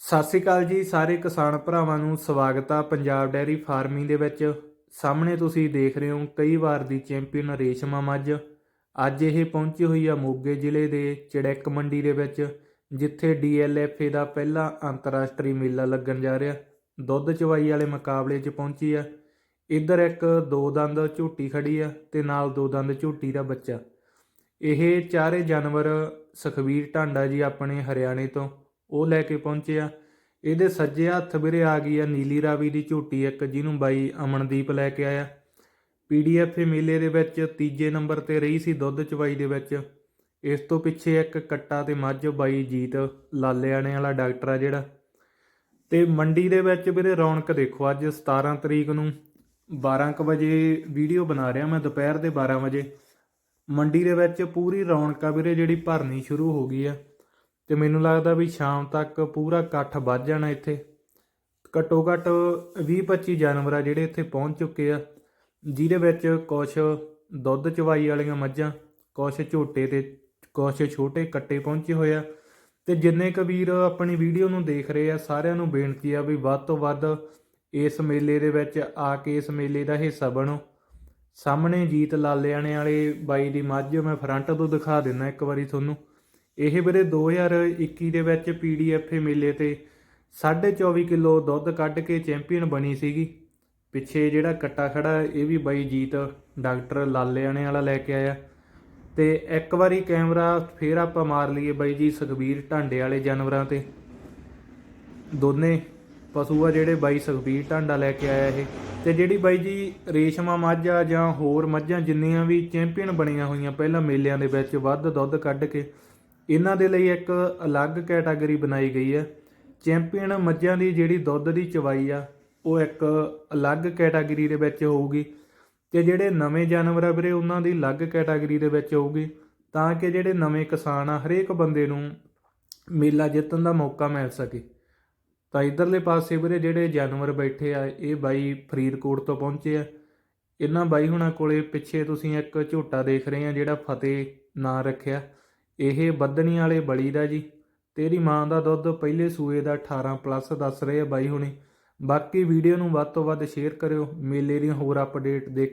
ਸਤਿ ਸ੍ਰੀ ਅਕਾਲ ਜੀ ਸਾਰੇ ਕਿਸਾਨ ਭਰਾਵਾਂ ਨੂੰ ਸਵਾਗਤ ਆ ਪੰਜਾਬ ਡੈਰੀ ਫਾਰਮਿੰਗ ਦੇ ਵਿੱਚ। ਸਾਹਮਣੇ ਤੁਸੀਂ ਦੇਖ ਰਹੇ ਹੋ ਕਈ ਵਾਰ ਦੀ ਚੈਂਪੀਅਨ ਰੇਸ਼ਮਾ ਮੱਝ ਅੱਜ। ਇਹ ਪਹੁੰਚੀ ਹੋਈ ਆ ਮੋਗੇ ਜ਼ਿਲ੍ਹੇ ਦੇ ਚੜੈਕ ਮੰਡੀ ਦੇ ਵਿੱਚ, ਜਿੱਥੇ ਡੀਐਲਐਫਏ ਦਾ ਪਹਿਲਾ ਅੰਤਰਰਾਸ਼ਟਰੀ ਮੇਲਾ ਲੱਗਣ ਜਾ ਰਿਹਾ। ਦੁੱਧ ਚਵਾਈ ਵਾਲੇ ਮੁਕਾਬਲੇ 'ਚ ਪਹੁੰਚੀ ਆ। ਇੱਧਰ ਇੱਕ ਦੋ ਦੰਦ ਝੂਟੀ ਖੜੀ ਆ ਤੇ ਨਾਲ ਦੋ ਦੰਦ ਝੂਟੀ ਦਾ ਬੱਚਾ। ਇਹ ਚਾਰੇ ਜਾਨਵਰ ਸੁਖਵੀਰ ਢਾਂਡਾ ਜੀ ਆਪਣੇ ਹਰਿਆਣੇ ਤੋਂ। ਉਹ ਲੈ ਕੇ ਪਹੁੰਚੇ ਆ। ਇਹਦੇ ਸੱਜੇ ਹੱਥ ਵੀਰੇ ਆ ਗਈ ਆ ਨੀਲੀ ਰਾਵੀ ਦੀ ਝੋਟੀ ਇੱਕ, ਜਿਹਨੂੰ ਬਾਈ ਅਮਨਦੀਪ ਲੈ ਕੇ ਆਇਆ। ਪੀਡੀਐਫ ਮੇਲੇ ਦੇ ਵਿੱਚ ਤੀਜੇ ਨੰਬਰ ਤੇ ਰਹੀ ਸੀ ਦੁੱਧ ਚਵਾਈ ਦੇ ਵਿੱਚ। ਇਸ ਤੋਂ ਪਿੱਛੇ ਇੱਕ ਕੱਟਾ ਤੇ ਮੱਝ ਬਾਈ ਜੀਤ ਲਾਲਿਆਣੇ ਵਾਲਾ ਡਾਕਟਰ ਆ ਜਿਹੜਾ। ਤੇ ਮੰਡੀ ਦੇ ਵਿੱਚ ਵੀਰੇ ਰੌਣਕ ਦੇਖੋ, ਅੱਜ 17 ਤਰੀਕ ਨੂੰ 12 ਕੁ ਵਜੇ ਵੀਡੀਓ ਬਣਾ ਰਿਹਾ ਮੈਂ, ਦੁਪਹਿਰ ਦੇ 12 ਵਜੇ। ਮੰਡੀ ਦੇ ਵਿੱਚ ਪੂਰੀ ਰੌਣਕ ਆ ਵੀਰੇ, ਜਿਹੜੀ ਭਰਨੀ ਸ਼ੁਰੂ ਹੋ ਗਈ ਆ। ਤੇ ਮੈਨੂੰ ਲੱਗਦਾ ਵੀ ਸ਼ਾਮ ਤੱਕ ਪੂਰਾ ਇਕੱਠ ਵੱਧ ਜਾਣਾ ਇੱਥੇ। ਘੱਟੋ ਘੱਟ 20-25 ਜਾਨਵਰ ਆ ਜਿਹੜੇ ਇੱਥੇ ਪਹੁੰਚ ਚੁੱਕੇ ਆ, ਜਿਹਦੇ ਵਿੱਚ ਕੁਛ ਦੁੱਧ ਚਵਾਈ ਵਾਲੀਆਂ ਮੱਝਾਂ, ਕੁਛ ਝੋਟੇ ਤੇ, ਕੁਛ ਛੋਟੇ ਕੱਟੇ ਪਹੁੰਚੇ ਹੋਏ ਆ। ਤੇ ਜਿੰਨੇ ਕੁ ਵੀਰ ਆਪਣੀ ਵੀਡੀਓ ਨੂੰ ਦੇਖ ਰਹੇ ਆ, ਸਾਰਿਆਂ ਨੂੰ ਬੇਨਤੀ ਆ ਵੀ ਵੱਧ ਤੋਂ ਵੱਧ ਇਸ ਮੇਲੇ ਦੇ ਵਿੱਚ ਆ ਕੇ ਇਸ ਮੇਲੇ ਦਾ ਹਿੱਸਾ ਬਣੋ। ਸਾਹਮਣੇ ਜੀਤ ਲਾਲਿਆਣੇ ਵਾਲੇ ਬਾਈ ਦੀ ਮੱਝ, ਮੈਂ ਫਰੰਟ ਤੋਂ ਦਿਖਾ ਦਿੰਦਾ ਇੱਕ ਵਾਰੀ ਤੁਹਾਨੂੰ। ਇਹ ਵੀਰੇ 2021 ਦੇ ਵਿੱਚ ਪੀਡੀਐਫ ਮੇਲੇ ਤੇ 24.5 ਕਿਲੋ ਦੁੱਧ ਕੱਢ ਕੇ ਚੈਂਪੀਅਨ ਬਣੀ ਸੀਗੀ। ਪਿੱਛੇ ਜਿਹੜਾ ਕੱਟਾ ਖੜਾ, ਇਹ ਵੀ ਬਾਈ ਜੀਤ, ਡਾਕਟਰ ਲਾਲਿਆਣੇ ਵਾਲਾ ਲੈ ਕੇ ਆਇਆ। ਤੇ ਇੱਕ ਵਾਰੀ ਕੈਮਰਾ ਫੇਰ ਆਪਾਂ ਮਾਰ ਲਈਏ ਬਾਈ ਜੀ ਸੁਖਬੀਰ ਢਾਂਡੇ ਵਾਲੇ ਜਾਨਵਰਾਂ ਤੇ। ਦੋਨੇ ਪਸ਼ੂ ਆ ਜਿਹੜੇ ਬਾਈ ਸੁਖਬੀਰ ਢਾਂਡਾ ਲੈ ਕੇ ਆਇਆ ਇਹ। ਤੇ ਜਿਹੜੀ ਬਾਈ ਜੀ ਰੇਸ਼ਮਾ ਮੱਝ ਆ ਜਾਂ ਹੋਰ ਮੱਝਾਂ ਜਿੰਨੀਆਂ ਵੀ ਚੈਂਪੀਅਨ ਬਣੀਆਂ ਹੋਈਆਂ ਪਹਿਲਾਂ ਮੇਲਿਆਂ ਦੇ ਵਿੱਚ ਵੱਧ ਦੁੱਧ ਕੱਢ ਕੇ ਇਹਨਾਂ ਦੇ ਲਈ ਇੱਕ ਅਲੱਗ ਕੈਟਾਗਰੀ ਬਣਾਈ ਗਈ ਹੈ। ਚੈਂਪੀਅਨ ਮੱਝਾਂ ਦੀ ਜਿਹੜੀ ਦੁੱਧ ਦੀ ਚਵਾਈ ਆ, ਉਹ ਇੱਕ ਅਲੱਗ ਕੈਟਾਗਰੀ ਦੇ ਵਿੱਚ ਹੋਊਗੀ ਤੇ ਜਿਹੜੇ ਨਵੇਂ ਜਾਨਵਰ ਆ ਵੀਰੇ, ਉਹਨਾਂ ਦੀ ਅਲੱਗ ਕੈਟਾਗਰੀ ਦੇ ਵਿੱਚ ਹੋਊਗੀ ਤਾਂ ਕਿ ਜਿਹੜੇ ਨਵੇਂ ਕਿਸਾਨ ਆ, ਹਰੇਕ ਬੰਦੇ ਨੂੰ ਮੇਲਾ ਜਿੱਤਣ ਦਾ ਮੌਕਾ ਮਿਲ ਸਕੇ। ਤਾਂ ਇਧਰਲੇ ਪਾਸੇ ਵੀਰੇ ਜਿਹੜੇ ਜਾਨਵਰ ਬੈਠੇ ਆ, ਇਹ ਬਾਈ ਫਰੀਦਕੋਟ ਤੋਂ ਪਹੁੰਚੇ ਆ। ਇਹਨਾਂ ਬਾਈ ਹੁਣਾਂ ਕੋਲੇ ਪਿੱਛੇ ਤੁਸੀਂ ਇੱਕ ਝੋਟਾ ਦੇਖ ਰਹੇ ਆ, ਜਿਹੜਾ ਫਤਿਹ ਨਾਂ ਰੱਖਿਆ। ਇਹ ਬੱਦਣੀ ਵਾਲੇ ਬਲੀ ਦਾ ਜੀ। ਤੇਰੀ ਮਾਂ ਦਾ ਦੁੱਧ ਪਹਿਲੇ ਸੂਏ ਦਾ 18 ਪਲੱਸ ਦੱਸ ਰਹੇ ਆ ਬਾਈ ਹੁਣੇ। ਬਾਕੀ ਵੀਡੀਓ ਨੂੰ ਵੱਧ ਤੋਂ ਵੱਧ ਸ਼ੇਅਰ ਕਰਿਓ। ਮੇਲੇ ਦੀਆਂ ਹੋਰ ਅਪਡੇਟ ਦੇਖ।